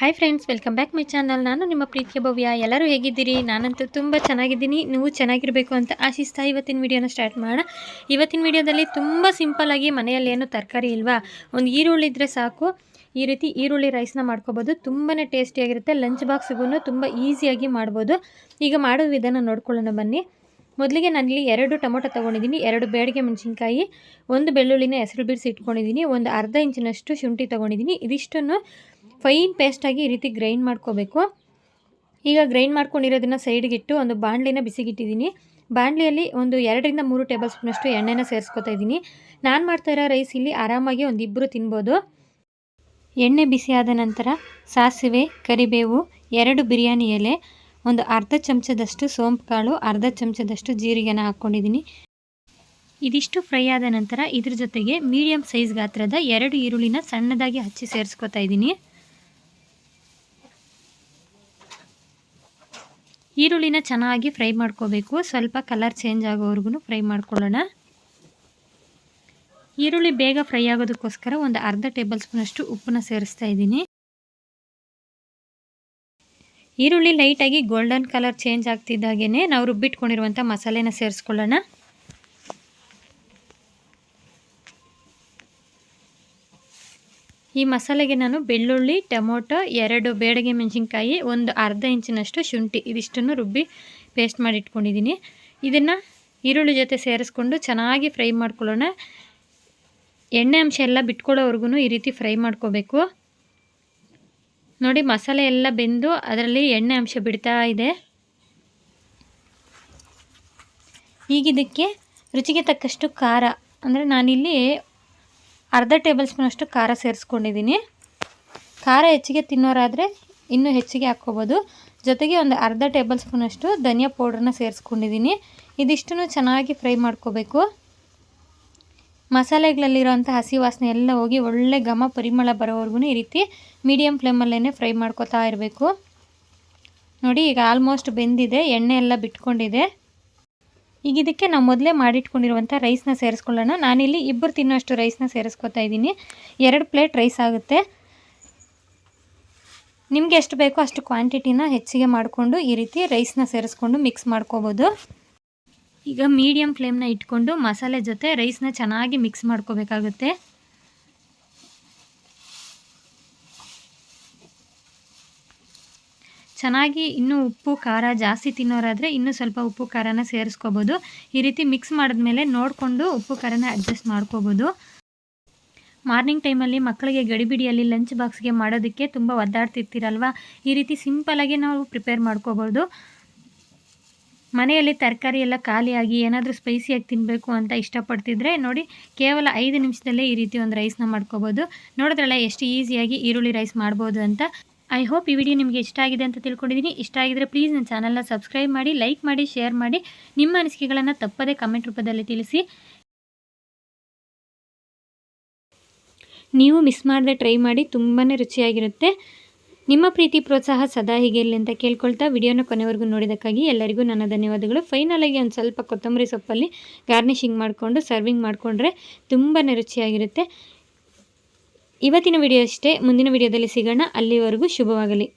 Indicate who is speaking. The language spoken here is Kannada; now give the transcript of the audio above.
Speaker 1: Hi friends welcome back my channel ನಾನು ನಿಮ್ಮ ಪ್ರೀತಿಯ ಭವ್ಯ. ಎಲ್ಲರೂ ಹೇಗಿದ್ದೀರಿ? ನಾನಂತೂ ತುಂಬ ಚೆನ್ನಾಗಿದ್ದೀನಿ. ನೀವು ಚೆನ್ನಾಗಿರಬೇಕು ಅಂತ ಆಶಿಸ್ತಾ ಇವತ್ತಿನ ವಿಡಿಯೋನ ಸ್ಟಾರ್ಟ್ ಮಾಡೋಣ. ಇವತ್ತಿನ ವಿಡಿಯೋದಲ್ಲಿ ತುಂಬ ಸಿಂಪಲ್ಲಾಗಿ ಮನೆಯಲ್ಲಿ ಏನು ತರಕಾರಿ ಇಲ್ವಾ? ಒಂದು ಈರುಳ್ಳಿ ಇದ್ದರೆ ಸಾಕು. ಈ ರೀತಿ ಈರುಳ್ಳಿ ರೈಸ್ನ ಮಾಡ್ಕೋಬೋದು. ತುಂಬಾ ಟೇಸ್ಟಿಯಾಗಿರುತ್ತೆ ಲಂಚ್ ಬಾಕ್ಸ್ಗೂ ತುಂಬ ಈಸಿಯಾಗಿ ಮಾಡ್ಬೋದು. ಈಗ ಮಾಡೋ ವಿಧಾನ ನೋಡ್ಕೊಳ್ಳೋಣ ಬನ್ನಿ. ಮೊದಲಿಗೆ ನಾನಿಲ್ಲಿ ಎರಡು ಟೊಮೊಟೊ ತೊಗೊಂಡಿದ್ದೀನಿ. ಎರಡು ಬೇಡಿಗೆ ಮೆಣಸಿನ್ಕಾಯಿ, ಒಂದು ಬೆಳ್ಳುಳ್ಳಿನ ಹೆಸರು ಬಿಡಿಸಿ ಇಟ್ಕೊಂಡಿದ್ದೀನಿ. ಒಂದು ಅರ್ಧ ಇಂಚಿನಷ್ಟು ಶುಂಠಿ ತೊಗೊಂಡಿದ್ದೀನಿ. ಇದಿಷ್ಟನ್ನು ಫೈನ್ ಪೇಸ್ಟಾಗಿ ಈ ರೀತಿ ಗ್ರೈಂಡ್ ಮಾಡ್ಕೋಬೇಕು. ಈಗ ಗ್ರೈಂಡ್ ಮಾಡ್ಕೊಂಡಿರೋದನ್ನು ಸೈಡ್ಗಿಟ್ಟು ಒಂದು ಬಾಣಲಿನ ಬಿಸಿಗಿಟ್ಟಿದ್ದೀನಿ. ಬಾಣಲಿಯಲ್ಲಿ ಒಂದು ಎರಡರಿಂದ ಮೂರು ಟೇಬಲ್ ಸ್ಪೂನಷ್ಟು ಎಣ್ಣೆನ ಸೇರಿಸ್ಕೊತಾ ಇದ್ದೀನಿ. ನಾನು ಮಾಡ್ತಾ ಇರೋ ರೈಸ್ ಇಲ್ಲಿ ಆರಾಮಾಗಿ ಒಂದಿಬ್ಬರು ತಿನ್ಬೋದು. ಎಣ್ಣೆ ಬಿಸಿಯಾದ ನಂತರ ಸಾಸಿವೆ, ಕರಿಬೇವು, ಎರಡು ಬಿರಿಯಾನಿ ಎಲೆ, ಒಂದು ಅರ್ಧ ಚಮಚದಷ್ಟು ಸೋಂಪು ಕಾಳು, ಅರ್ಧ ಚಮಚದಷ್ಟು ಜೀರಿಗೆನ ಹಾಕ್ಕೊಂಡಿದ್ದೀನಿ ಇದಿಷ್ಟು ಫ್ರೈ ಆದ ನಂತರ ಇದ್ರ ಜೊತೆಗೆ ಮೀಡಿಯಂ ಸೈಜ್ ಗಾತ್ರದ ಎರಡು ಈರುಳ್ಳಿನ ಸಣ್ಣದಾಗಿ ಹಚ್ಚಿ ಸೇರಿಸ್ಕೊತಾ ಇದ್ದೀನಿ. ಈರುಳ್ಳಿನ ಚೆನ್ನಾಗಿ ಫ್ರೈ ಮಾಡ್ಕೋಬೇಕು. ಸ್ವಲ್ಪ ಕಲರ್ ಚೇಂಜ್ ಆಗೋವರೆಗೂ ಫ್ರೈ ಮಾಡ್ಕೊಳ್ಳೋಣ. ಈರುಳ್ಳಿ ಬೇಗ ಫ್ರೈ ಆಗೋದಕ್ಕೋಸ್ಕರ ಒಂದು ಅರ್ಧ ಟೇಬಲ್ ಸ್ಪೂನಷ್ಟು ಉಪ್ಪನ್ನ ಸೇರಿಸ್ತಾ ಇದ್ದೀನಿ. ಈರುಳ್ಳಿ ಲೈಟಾಗಿ ಗೋಲ್ಡನ್ ಕಲರ್ ಚೇಂಜ್ ಆಗ್ತಿದ್ದಾಗೇ ನಾವು ರುಬ್ಬಿಟ್ಕೊಂಡಿರುವಂಥ ಮಸಾಲೆನ ಸೇರಿಸ್ಕೊಳ್ಳೋಣ. ಈ ಮಸಾಲೆಗೆ ನಾನು ಬೆಳ್ಳುಳ್ಳಿ, ಟೊಮೊಟೊ, ಎರಡು ಬೇಡಗೆ ಮೆಣಸಿನ್ಕಾಯಿ, ಒಂದು ಅರ್ಧ ಇಂಚಿನಷ್ಟು ಶುಂಠಿ ಇದಿಷ್ಟನ್ನು ರುಬ್ಬಿ ಪೇಸ್ಟ್ ಮಾಡಿ ಇಟ್ಕೊಂಡಿದ್ದೀನಿ. ಇದನ್ನು ಈರುಳ್ಳಿ ಜೊತೆ ಸೇರಿಸ್ಕೊಂಡು ಚೆನ್ನಾಗಿ ಫ್ರೈ ಮಾಡ್ಕೊಳ್ಳೋಣ. ಎಣ್ಣೆ ಅಂಶ ಎಲ್ಲ ಬಿಟ್ಕೊಳ್ಳೋವರೆಗೂ ಈ ರೀತಿ ಫ್ರೈ ಮಾಡ್ಕೋಬೇಕು. ನೋಡಿ ಮಸಾಲೆ ಎಲ್ಲ ಬೆಂದು ಅದರಲ್ಲಿ ಎಣ್ಣೆ ಅಂಶ ಬಿಡ್ತಾ ಇದೆ. ಈಗ ಇದಕ್ಕೆ ರುಚಿಗೆ ತಕ್ಕಷ್ಟು ಖಾರ, ಅಂದರೆ ನಾನಿಲ್ಲಿ ಅರ್ಧ ಟೇಬಲ್ ಸ್ಪೂನಷ್ಟು ಖಾರ ಸೇರಿಸ್ಕೊಂಡಿದ್ದೀನಿ. ಖಾರ ಹೆಚ್ಚಿಗೆ ತಿನ್ನೋರಾದರೆ ಇನ್ನೂ ಹೆಚ್ಚಿಗೆ ಹಾಕ್ಕೋಬೋದು. ಜೊತೆಗೆ ಒಂದು ಅರ್ಧ ಟೇಬಲ್ ಸ್ಪೂನಷ್ಟು ಧನಿಯಾ ಪೌಡ್ರನ್ನ ಸೇರಿಸ್ಕೊಂಡಿದ್ದೀನಿ. ಇದಿಷ್ಟನ್ನು ಚೆನ್ನಾಗಿ ಫ್ರೈ ಮಾಡ್ಕೋಬೇಕು. ಮಸಾಲೆಗಳಲ್ಲಿರೋಂಥ ಹಸಿ ವಾಸನೆ ಎಲ್ಲ ಹೋಗಿ ಒಳ್ಳೆ ಘಮ ಪರಿಮಳ ಬರೋವರೆಗೂ ಈ ರೀತಿ ಮೀಡಿಯಮ್ ಫ್ಲೇಮಲ್ಲೇ ಫ್ರೈ ಮಾಡ್ಕೋತಾ ಇರಬೇಕು. ನೋಡಿ ಈಗ ಆಲ್ಮೋಸ್ಟ್ ಬೆಂದಿದೆ, ಎಣ್ಣೆ ಎಲ್ಲ ಬಿಟ್ಕೊಂಡಿದೆ. ಈಗ ಇದಕ್ಕೆ ನಾವು ಮೊದಲೇ ಮಾಡಿಟ್ಕೊಂಡಿರುವಂಥ ರೈಸ್ನ ಸೇರಿಸ್ಕೊಳ್ಳೋಣ. ನಾನಿಲ್ಲಿ ಇಬ್ಬರು ತಿನ್ನೋಷ್ಟು ರೈಸ್ನ ಸೇರಿಸ್ಕೊತಾ ಇದ್ದೀನಿ. ಎರಡು ಪ್ಲೇಟ್ ರೈಸ್ ಆಗುತ್ತೆ. ನಿಮಗೆ ಎಷ್ಟು ಬೇಕೋ ಅಷ್ಟು ಕ್ವಾಂಟಿಟಿನ ಹೆಚ್ಚಿಗೆ ಮಾಡಿಕೊಂಡು ಈ ರೀತಿ ರೈಸ್ನ ಸೇರಿಸ್ಕೊಂಡು ಮಿಕ್ಸ್ ಮಾಡ್ಕೋಬೋದು. ಈಗ ಮೀಡಿಯಮ್ ಫ್ಲೇಮ್ನ ಇಟ್ಕೊಂಡು ಮಸಾಲೆ ಜೊತೆ ರೈಸ್ನ ಚೆನ್ನಾಗಿ ಮಿಕ್ಸ್ ಮಾಡ್ಕೋಬೇಕಾಗುತ್ತೆ. ಚೆನ್ನಾಗಿ ಇನ್ನೂ ಉಪ್ಪು, ಖಾರ ಜಾಸ್ತಿ ತಿನ್ನೋರಾದರೆ ಇನ್ನೂ ಸ್ವಲ್ಪ ಉಪ್ಪು, ಖಾರನ ಸೇರಿಸ್ಕೋಬೋದು. ಈ ರೀತಿ ಮಿಕ್ಸ್ ಮಾಡಿದ್ಮೇಲೆ ನೋಡಿಕೊಂಡು ಉಪ್ಪು, ಖಾರನ ಅಡ್ಜಸ್ಟ್ ಮಾಡ್ಕೋಬೋದು. ಮಾರ್ನಿಂಗ್ ಟೈಮಲ್ಲಿ ಮಕ್ಕಳಿಗೆ ಗಡಿಬಿಡಿಯಲ್ಲಿ ಲಂಚ್ ಬಾಕ್ಸ್ಗೆ ಮಾಡೋದಕ್ಕೆ ತುಂಬ ಒದ್ದಾಡ್ತಿರ್ತೀರಲ್ವ? ಈ ರೀತಿ ಸಿಂಪಲಾಗಿ ನಾವು ಪ್ರಿಪೇರ್ ಮಾಡ್ಕೋಬೋದು. ಮನೆಯಲ್ಲಿ ತರಕಾರಿ ಎಲ್ಲ ಖಾಲಿಯಾಗಿ ಏನಾದರೂ ಸ್ಪೈಸಿಯಾಗಿ ತಿನ್ನಬೇಕು ಅಂತ ಇಷ್ಟಪಡ್ತಿದ್ರೆ ನೋಡಿ, ಕೇವಲ ಐದು ನಿಮಿಷದಲ್ಲೇ ಈ ರೀತಿ ಒಂದು ರೈಸ್ನ ಮಾಡ್ಕೋಬೋದು. ನೋಡಿದ್ರಲ್ಲ, ಎಷ್ಟು ಈಸಿಯಾಗಿ ಈರುಳ್ಳಿ ರೈಸ್ ಮಾಡ್ಬೋದು ಅಂತ. ಐ ಹೋಪ್ ಈ ವಿಡಿಯೋ ನಿಮಗೆ ಇಷ್ಟ ಆಗಿದೆ ಅಂತ ತಿಳ್ಕೊಂಡಿದ್ದೀನಿ ಇಷ್ಟ ಆಗಿದ್ರೆ ಪ್ಲೀಸ್ ನನ್ನ ಚಾನಲ್ನ ಸಬ್ಸ್ಕ್ರೈಬ್ ಮಾಡಿ ಲೈಕ್ ಮಾಡಿ ಶೇರ್ ಮಾಡಿ. ನಿಮ್ಮ ಅನಿಸಿಕೆಗಳನ್ನು ತಪ್ಪದೇ ಕಮೆಂಟ್ ರೂಪದಲ್ಲಿ ತಿಳಿಸಿ. ನೀವು ಮಿಸ್ ಮಾಡದೆ ಟ್ರೈ ಮಾಡಿ ತುಂಬಾ ರುಚಿಯಾಗಿರುತ್ತೆ. ನಿಮ್ಮ ಪ್ರೀತಿ, ಪ್ರೋತ್ಸಾಹ ಸದಾ ಹೀಗೆ ಇರಲಿ ಅಂತ ಕೇಳ್ಕೊಳ್ತಾ ವಿಡಿಯೋನ ಕೊನೆವರೆಗೂ ನೋಡಿದ್ದಕ್ಕಾಗಿ ಎಲ್ಲರಿಗೂ ನನ್ನ ಧನ್ಯವಾದಗಳು. ಫೈನಲಾಗಿ ಒಂದು ಸ್ವಲ್ಪ ಕೊತ್ತಂಬರಿ ಸೊಪ್ಪಲ್ಲಿ ಗಾರ್ನಿಷಿಂಗ್ ಮಾಡಿಕೊಂಡು ಸರ್ವಿಂಗ್ ಮಾಡಿಕೊಂಡ್ರೆ ತುಂಬಾ ರುಚಿಯಾಗಿರುತ್ತೆ. ಇವತ್ತಿನ ವಿಡಿಯೋ ಅಷ್ಟೇ ಮುಂದಿನ ವಿಡಿಯೋದಲ್ಲಿ ಸಿಗೋಣ. ಅಲ್ಲಿವರೆಗೂ ಶುಭವಾಗಲಿ.